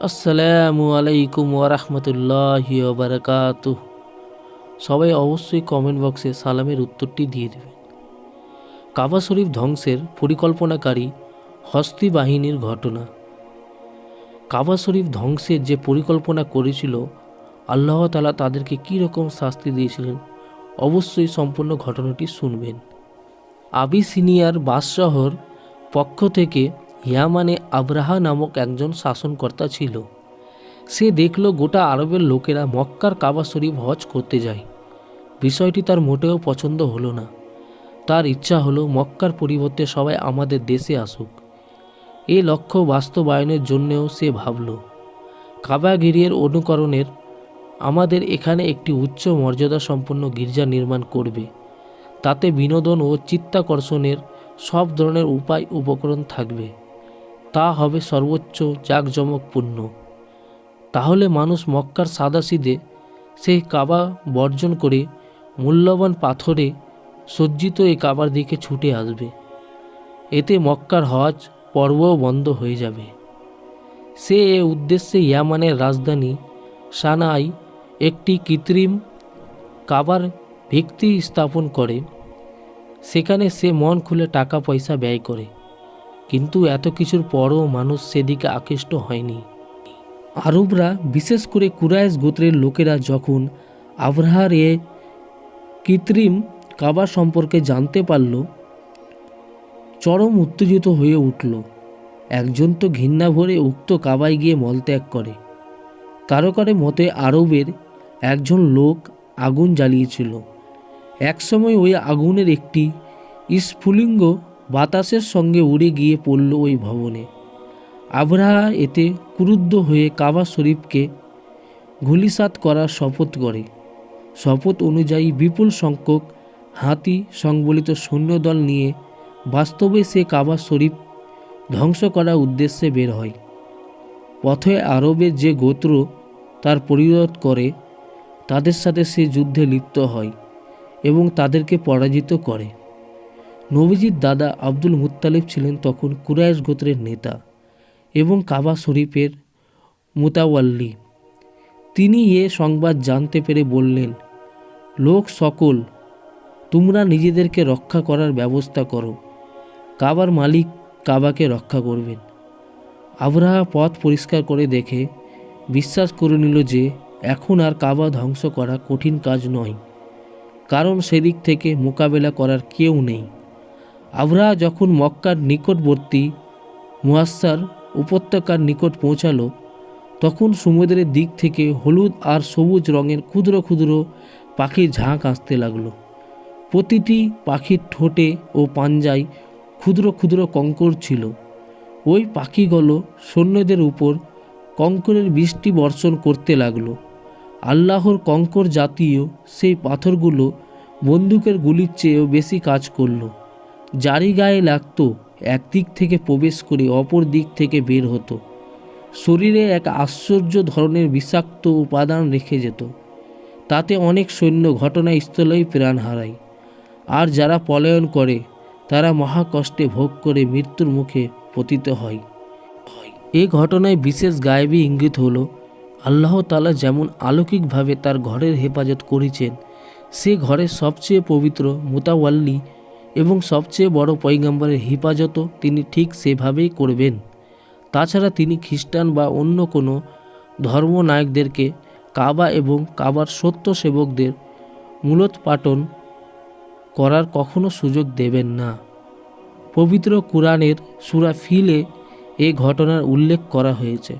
আসসালামু আলাইকুম ওরহমতুল্লাহ বারকাত সবাই অবশ্যই কমেন্ট বক্সে সালামের উত্তরটি দিয়ে দেবেন। কাবা শরীফ ধ্বংসের পরিকল্পনাকারী হস্তি বাহিনীর ঘটনা। কাবা শরীফ ধ্বংসের যে পরিকল্পনা করেছিল, আল্লাহ তালা তাদেরকে কী রকম শাস্তি দিয়েছিলেন, অবশ্যই সম্পূর্ণ ঘটনাটি শুনবেন। আবিসিনিয়ার বাদশাহর পক্ষ থেকে ইয়ামানে আব্রাহা নামক একজন শাসনকর্তা ছিল। সে দেখল গোটা আরবের লোকেরা মক্কার কাবা শরীফ হজ করতে যায়। বিষয়টি তার মোটেও পছন্দ হলো না। তার ইচ্ছা হলো মক্কার পরিবর্তে সবাই আমাদের দেশে আসুক। এই লক্ষ্য বাস্তবায়নের জন্যেও সে ভাবল। কাবাগিরির অনুকরণের আমাদের এখানে একটি উচ্চ মর্যাদা সম্পন্ন গির্জা নির্মাণ করবে। তাতে বিনোদন ও চিত্তাকর্ষণের সব ধরনের উপায় উপকরণ থাকবে। তা হবে সর্বোচ্চ জাঁকজমকপূর্ণ। তাহলে মানুষ মক্কার সাদাসিদে সেই কাবা বর্জন করে মূল্যবান পাথরে সজ্জিত এই কাবার দিকে ছুটে আসবে। এতে মক্কার হজ পর্বও বন্ধ হয়ে যাবে। সে এ উদ্দেশ্যে ইয়ামানের রাজধানী সানাই একটি কৃত্রিম কাবার ভিত্তি স্থাপন করে। সেখানে সে মন খুলে টাকা পয়সা ব্যয় করে। কিন্তু এত কিছুর পরও মানুষ সেদিকে আকৃষ্ট হয়নি। আরবরা বিশেষ করে কুরাইশ গোত্রের লোকেরা যখন আবরাহার এ কৃত্রিম কাবা সম্পর্কে জানতে পারল, চরম উত্তেজিত হয়ে উঠল। একজন তো ঘৃণা ভরে উক্ত কাবায় গিয়ে মলত্যাগ করে কারও। কারও মতে আরবের একজন লোক আগুন জ্বালিয়েছিল। একসময় ওই আগুনের একটি স্ফুলিঙ্গ বাতাসের সঙ্গে উড়ে গিয়ে পড়ল ওই ভবনে। আবরাহা এতে ক্রুদ্ধ হয়ে কাবা শরীফকে ঘুলিসাত করার শপথ করে। শপথ অনুযায়ী বিপুল সংখ্যক হাতি সংবলিত সৈন্যদল নিয়ে বাস্তবে সে কাবা শরীফ ধ্বংস করার উদ্দেশ্যে বের হয়। পথে আরবের যে গোত্র তার পরিরোধ করে, তাদের সাথে সে যুদ্ধে লিপ্ত হয় এবং তাদেরকে পরাজিত করে। নবীজির দাদা আব্দুল মুত্তালিব ছিলেন তখন কুরাইশ গোত্রের নেতা এবং কাবা শরীফের মুতাওয়াল্লি। তিনি এ সংবাদ জানতে পেরে বললেন, লোক সকল, তোমরা নিজেদেরকে রক্ষা করার ব্যবস্থা করো। কাবার মালিক কাবাকে রক্ষা করবেন। আবরাহা পথ পরিষ্কার করে দেখে বিশ্বাস করে নিল যে, এখন আর কাবা ধ্বংস করা কঠিন কাজ নয়। কারণ সেদিক থেকে মোকাবেলা করার কেউ নেই। আবরাহা যখন মক্কার নিকটবর্তী মুয়াস্সার উপত্যকার নিকট পৌঁছালো, তখন সমুদ্রের দিক থেকে হলুদ আর সবুজ রঙের ক্ষুদ্র ক্ষুদ্র পাখির ঝাঁক আসতে লাগল। প্রতিটি পাখির ঠোঁটে ও পাঞ্জায় ক্ষুদ্র ক্ষুদ্র কঙ্কর ছিল। ওই পাখিগুলো সৈন্যদের উপর কঙ্করের বৃষ্টি বর্ষণ করতে লাগল। আল্লাহর কঙ্কর জাতীয় সেই পাথরগুলো বন্দুকের গুলির চেয়েও বেশি কাজ করল। জারি গায়ে লাগতো, একদিক থেকে প্রবেশ করে অপর দিক থেকে বের হতো। শরীরে এক আশ্চর্য ধরনের বিষাক্ত উপাদান রেখে যেত। তাতে অনেক সৈন্য ঘটনাস্থলেই প্রাণ হারায়। আর যারা পলায়ন করে, তারা মহাকষ্টে ভোগ করে মৃত্যুর মুখে পতিত হয়। এ ঘটনায় বিশেষ গায়েবী ইঙ্গিত হলো, আল্লাহ তালা যেমন আলৌকিকভাবে তার ঘরের হেফাজত করেছেন, সে ঘরের সবচেয়ে পবিত্র মোতাওয়াল্লি এবং সবচেয়ে বড় পৈগম্বরের হেফাজতও তিনি ঠিক সেভাবেই করবেন। তাছাড়া তিনি খ্রিস্টান বা অন্য কোনো ধর্মনায়কদেরকে কাবা এবং কাবার সত্য সেবকদের মূলোৎপাটন করার কখনো সুযোগ দেবেন না। পবিত্র কোরআনের সুরা ফিলে এ ঘটনার উল্লেখ করা হয়েছে।